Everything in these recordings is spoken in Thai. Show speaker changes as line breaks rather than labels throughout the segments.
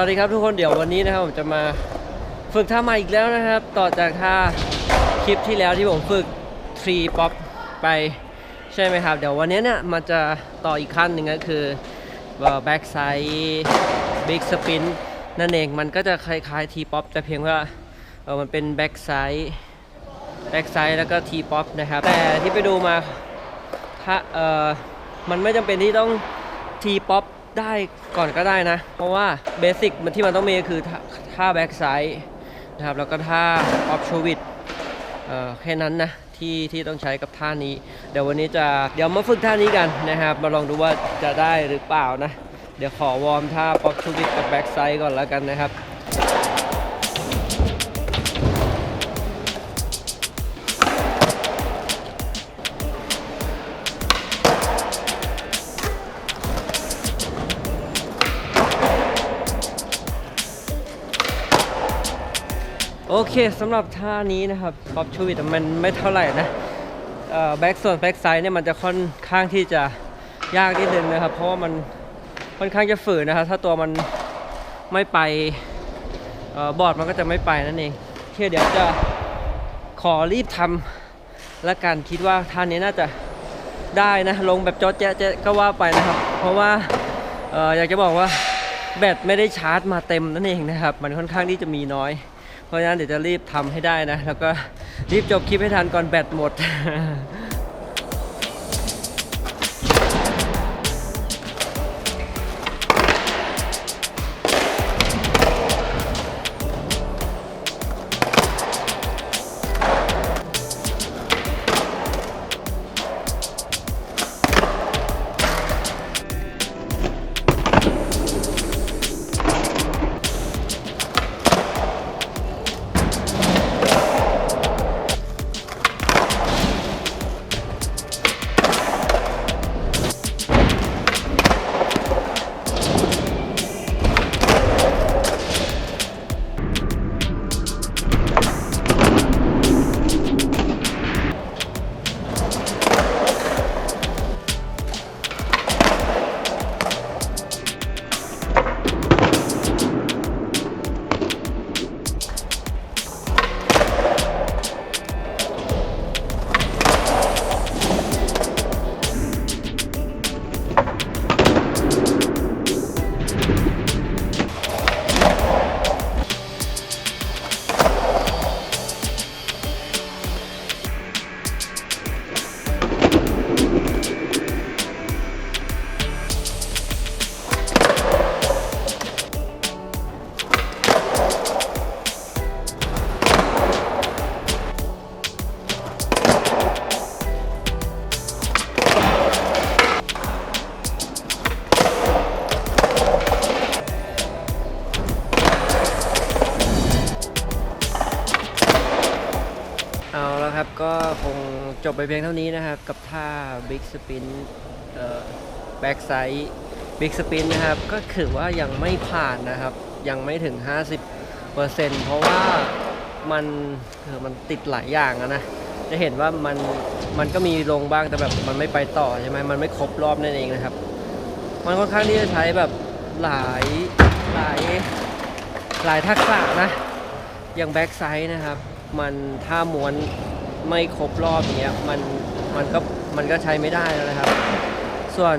วัสดีครับทุกคนเดี๋ยววันนี้นะครับผมจะมาฝึกท่าใหม่อีกแล้วนะครับ ต่อจากท่าคลิปที่แล้วที่ผมฝึก3ป๊อปไปใช่ไหมครับ เดี๋ยววันนี้เนี่ยมันจะต่ออีกขั้นหนึ่งก็คือแบ็กไซด์บิ๊กสปินนั่นเองมันก็จะคล้ายๆ T ป๊อปแต่เพียงว่าเออมันเป็นแบ็กไซด์แบ็กไซด์แล้วก็ T ป๊อปนะครับ แต่ที่ไปดูมาถ้าเออมันไม่จำเป็นที่ต้องทีป๊อป ได้ก่อนก็ได้นะ เพราะว่าเบสิกมันที่มันต้องมีก็คือท่าแบ็กไซด์นะครับแล้วก็ท่าออฟโชวิดเออแค่นั้นนะที่ที่ต้องใช้กับท่านี้ เดี๋ยววันนี้จะเดี๋ยวมาฝึกท่านี้กันนะครับ มาลองดูว่าจะได้หรือเปล่านะ เดี๋ยวขอวอร์มท่าป๊อปโชวิดกับแบ็กไซด์ก่อนแล้วกันนะครับ เคสำหรับท่านี้นะครับป๊อปชูวิตมันไม่เท่าไหร่นะแบ็กส่วนแบ็กไซด์เนี่ยมันจะค่อนข้างที่จะยากนิดนึงนะครับ เพราะว่ามันค่อนข้างจะฝืนนะครับ ถ้าตัวมันไม่ไปออบอร์ดมันก็จะไม่ไปนั่นเองเคเดี๋ยวจะขอรีบทำและกันคิดว่าท่านี้น่าจะได้นะลงแบบจอแจ๊ะแจ๊ะก็ว่าไปนะครับ เพราะว่าอออยากจะบอกว่าแบตไม่ได้ชาร์จมาเต็มนั่นเองนะครับ มันค่อนข้างที่จะมีน้อย เพราะฉะนั้นเดี๋ยวจะรีบทำให้ได้นะ แล้วก็รีบจบคลิปให้ทันก่อนแบตหมด ครับก็คงจบไปเพียงเท่านี้นะครับ กับท่า Big Spin เอ่อ Back Side Big Spin นะครับ ก็ถือว่ายังไม่ผ่านนะครับ ยังไม่ถึง 50%เพราะว่ามันเออมันติดหลายอย่างนะ จะเห็นว่ามันมันก็มีลงบ้างแต่แบบมันไม่ไปต่อใช่ไหมมันไม่ครบรอบนั่นเองนะครับ มันค่อนข้างที่จะใช้แบบหลายหลายหลายทักษะนะอย่างแบ็กไซด์นะครับ มันถ้าม้วน ไม่ครบรอบอย่างเงี้ยมันมันก็มันก็ใช้ไม่ได้แล้วนะครับ ส่วน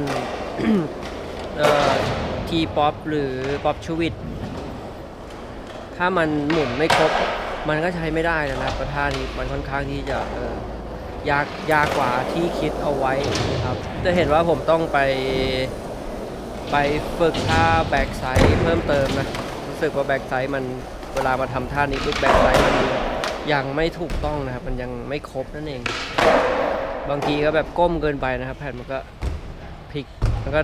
ทีป๊อปหรือป๊อปชูวิตถ้ามันหมุนไม่ครบ มันก็ใช้ไม่ได้นะครับประท่านี้มันค่อนข้างที่จะยากยากกว่าที่คิดเอาไว้นะครับ จะเห็นว่าผมต้องไปไปฝึกท่าแบ็กไซด์เพิ่มเติมนะ รู้สึกว่าแบ็กไซด์มันเวลามาทำท่านี้ปุ๊บแบ็กไซด์มัน ยังไม่ถูกต้องนะครับ มันยังไม่ครบนั่นเอง บางทีก็แบบก้มเกินไปนะครับ แผ่นมันก็พลิกมันก็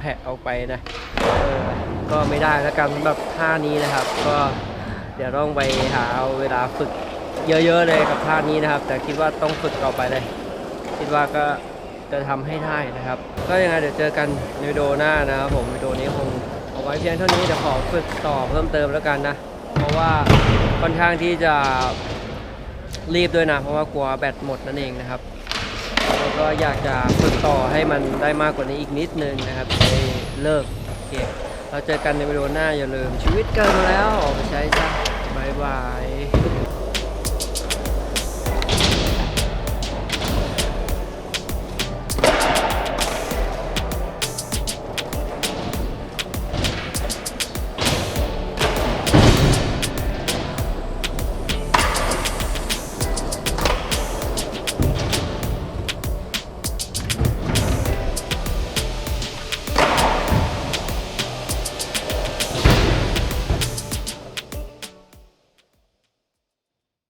แผะออกไปนะออก็ไม่ได้แล้วกันสำหรับท่านี้นะครับ ก็เดี๋ยวต้องไปหาเอาเวลาฝึกเยอะๆเลยกับท่านี้นะครับ แต่คิดว่าต้องฝึกต่อไปเลย คิดว่าก็จะทำให้ได้นะครับ ก็ยังไงเดี๋ยวเจอกันในวิดีโอหน้านะครับผมวิดีโอนี้คงเอาไว้เพียงเท่านี้เดี๋ยวขอฝึกต่อเพิ่มเติมแล้วกันนะ เพราะว่าค่อนข้างที่จะ รีบด้วยนะ เพราะว่ากลัวแบตหมดนั่นเองนะครับ แล้วก็อยากจะฝึกต่อให้มันได้มากกว่านี้อีกนิดนึงนะครับเลิกโอเคเราเจอกันในวิดีโอหน้าอย่าลืมชีวิตเกินมาแล้วออกไปใช้ซะบายบาย